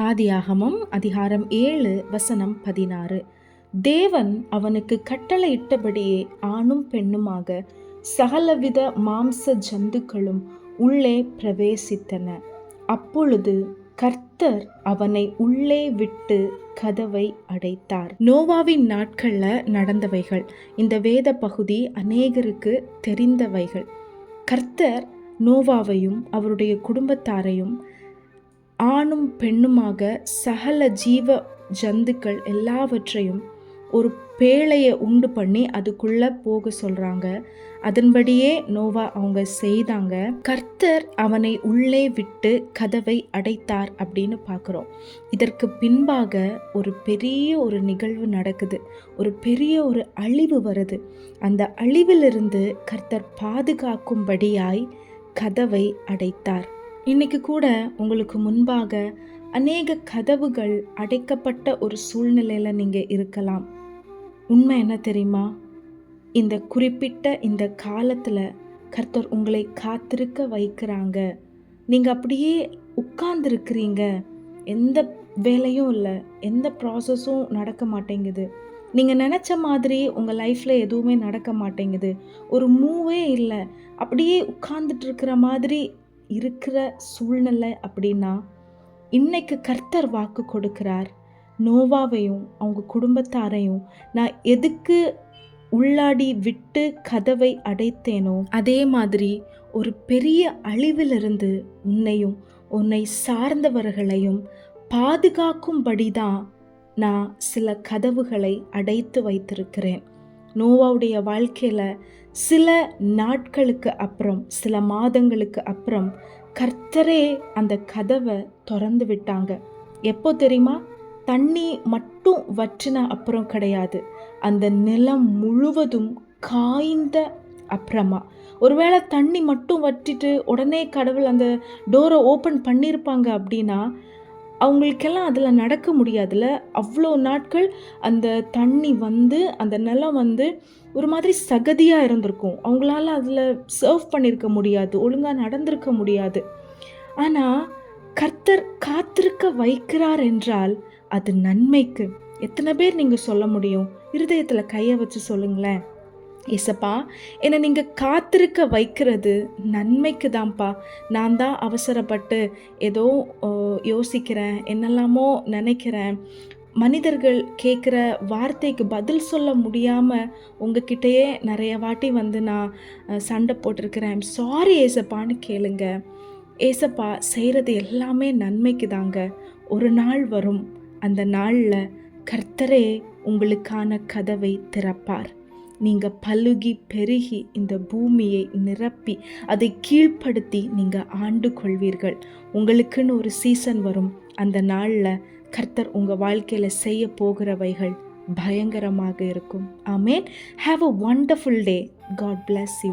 ஆதியாகமம் அதிகாரம் ஏழு வசனம் பதினாறு. தேவன் அவனுக்கு கட்டளையிட்டபடியே ஆணும் பெண்ணுமாக சகலவித மாம்ச ஜந்துக்களும் உள்ளே பிரவேசித்தன. அப்பொழுது கர்த்தர் அவனை உள்ளே விட்டு கதவை அடைத்தார். நோவாவின் நாட்களில் நடந்தவைகள் இந்த வேத பகுதி அநேகருக்கு தெரிந்தவைகள். கர்த்தர் நோவாவையும் அவருடைய குடும்பத்தாரையும் ஆணும் பெண்ணுமாக சகல ஜீவ ஜந்துக்கள் எல்லாவற்றையும் ஒரு பேழையை உண்டு பண்ணி அதுக்குள்ளே போக சொல்கிறாங்க அதன்படியே நோவா அவங்க செய்தாங்க. கர்த்தர் அவனை உள்ளே விட்டு கதவை அடைத்தார் அப்படின்னு பார்க்குறோம். இதற்கு பின்பாக ஒரு பெரிய ஒரு நிகழ்வு நடக்குது. ஒரு பெரிய ஒரு அழிவு வருது. அந்த அழிவிலிருந்து கர்த்தர் பாதுகாக்கும்படியாய் கதவை அடைத்தார். இன்னைக்கு கூட உங்களுக்கு முன்பாக அநேக கதவுகள் அடைக்கப்பட்ட ஒரு சூழ்நிலையில் நீங்கள் இருக்கலாம். உண்மை என்ன தெரியுமா? இந்த குறிப்பிட்ட இந்த காலத்தில் கர்த்தர் உங்களை காத்திருக்க வைக்கிறாங்க. நீங்கள் அப்படியே உட்கார்ந்துருக்கிறீங்க. எந்த வேலையும் இல்லை. எந்த ப்ராசஸும் நடக்க மாட்டேங்குது. நீங்கள் நினச்ச மாதிரி உங்கள் லைஃப்பில் எதுவுமே நடக்க மாட்டேங்குது. ஒரு மூவே இல்லை. அப்படியே உட்கார்ந்துட்டு இருக்கிற மாதிரி இருக்கிற சூழ்நிலை அப்படின்னா இன்னைக்கு கர்த்தர் வாக்கு கொடுக்கிறார். நோவாவையும் அவங்க குடும்பத்தாரையும் நான் எதுக்கு உள்ளாடி விட்டு கதவை அடைத்தேனோ அதே மாதிரி ஒரு பெரிய அழிவிலிருந்து உன்னையும் உன்னை சார்ந்தவர்களையும் பாதுகாக்கும்படிதான் நான் சில கதவுகளை அடைத்து வைத்திருக்கிறேன். நோவாவுடைய வாழ்க்கையில் சில நாட்களுக்கு அப்புறம் சில மாதங்களுக்கு அப்புறம் கர்த்தரே அந்த கதவை திறந்து விட்டாங்க. எப்போ தெரியுமா? தண்ணி மட்டும் வற்றின அப்புறம் கிடையாது. அந்த நிலம் முழுவதும் காய்ந்த அப்புறமா. ஒருவேளை தண்ணி மட்டும் வற்றிட்டு உடனே கடவுள் அந்த டோரை ஓப்பன் பண்ணியிருப்பாங்க அப்படின்னா அவங்களுக்கெல்லாம் அதில் நடக்க முடியாதுல்ல அவ்வளோ நாட்கள் அந்த தண்ணி வந்து அந்த நிலம் வந்து ஒரு மாதிரி சகதியாக இருந்திருக்கும். அவங்களால அதில் சர்வ் பண்ணியிருக்க முடியாது ஒழுங்காக நடந்திருக்க முடியாது. ஆனால் கர்த்தர் காத்திருக்க வைக்கிறார் என்றால் அது நன்மைக்கு. எத்தனை பேர் நீங்கள் சொல்ல முடியும்? இருதயத்தில் கையை வச்சு சொல்லுங்களேன். ஏசப்பா என்னை நீங்கள் காத்திருக்க வைக்கிறது நன்மைக்கு தான்ப்பா நான் தான் அவசரப்பட்டு ஏதோ யோசிக்கிறேன் என்னெல்லாமோ நினைக்கிறேன். மனிதர்கள் கேட்குற வார்த்தைக்கு பதில் சொல்ல முடியாமல் உங்ககிட்டயே நிறைய வாட்டி வந்து நான் சண்டை போட்டிருக்கிறேன். சாரி ஏசப்பான்னு கேளுங்க. ஏசப்பா செய்கிறது எல்லாமே நன்மைக்கு தாங்க ஒரு நாள் வரும். அந்த நாளில் கர்த்தரே உங்களுக்கான கதவை திறப்பார். நீங்கள் பழுகி பெருகி இந்த பூமியை நிரப்பி அதை கீழ்ப்படுத்தி நீங்கள் ஆண்டு கொள்வீர்கள். உங்களுக்குன்னு ஒரு சீசன் வரும். அந்த நாளில் கர்த்தர் உங்கள் வாழ்க்கையில் செய்ய போகிறவைகள் பயங்கரமாக இருக்கும். Amen have a wonderful day God bless you